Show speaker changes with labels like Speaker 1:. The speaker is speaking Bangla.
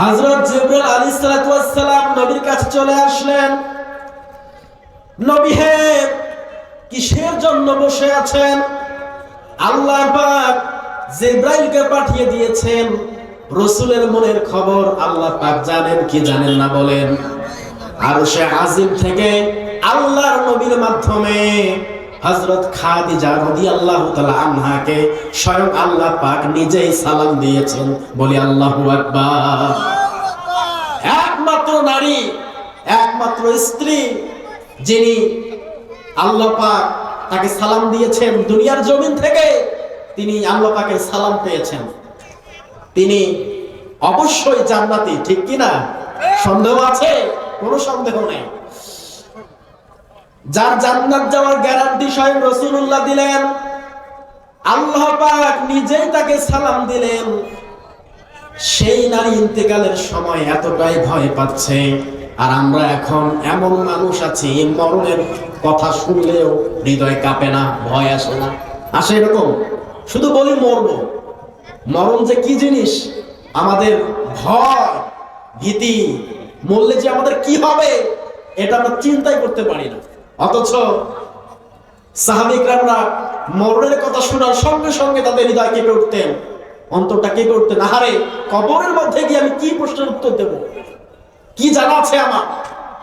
Speaker 1: হযরত জিবরাইল আলাইহিস সালাতু ওয়াস সালাম নবীর কাছে চলে আসলেন। নবী হে, কিসের জন্য বসে আছেন? আল্লাহ পাক জিব্রাইলকে পাঠিয়ে দিয়েছেন। রসুলের মনের খবর আল্লাহ পাক জানেন কি জানেন না বলেন। আর সে আজিম থেকে আল্লাহর নবীর মাধ্যমে হযরত খাদিজা রাদিয়াল্লাহু তাআলা আনহাকে স্বয়ং আল্লাহ পাক নিজেই সালাম দিয়েছেন। বলি, আল্লাহু আকবার। একমাত্র নারী, একমাত্র স্ত্রী, যিনি আল্লাহ পাক তাকে সালাম দিয়েছেন দুনিয়ার জমিন থেকে, তিনি আল্লাহ পাকের সালাম পেয়েছেন। তিনি অবশ্যই জান্নাতি, ঠিক কিনা? সন্দেহ আছে? কোনো সন্দেহ নেই। যার জান্নাত যাওয়ার গ্যারান্টি স্বয়ং রসুল্লাহ দিলেন। আল্লাহ পাক নিজেই তাকে সালাম দিলেন। সেই নারী ইন্তেকালের সময় এতটাই ভয় পাচ্ছে। আর আমরা এখন এমন মানুষ আছি মরণের কথা শুনলেও হৃদয় কাঁপে না, ভয় আসে না। আসে এরকম। শুধু বলি মরব। মরণ যে কি জিনিস? আমাদের ভয়, ভীতি, মরলে যে আমাদের কি হবে, এটা আমরা চিন্তাই করতে পারি না। অথচ সাহাবিকরা মরণের কথা শোনার সঙ্গে সঙ্গে তাদের হৃদয় কেঁপে উঠতেন। অন্তরটা কেঁপে উঠতেন। আহারে, কবরের মধ্যে গিয়ে আমি কি প্রশ্নের উত্তর দেব? কি জানা আছে আমার?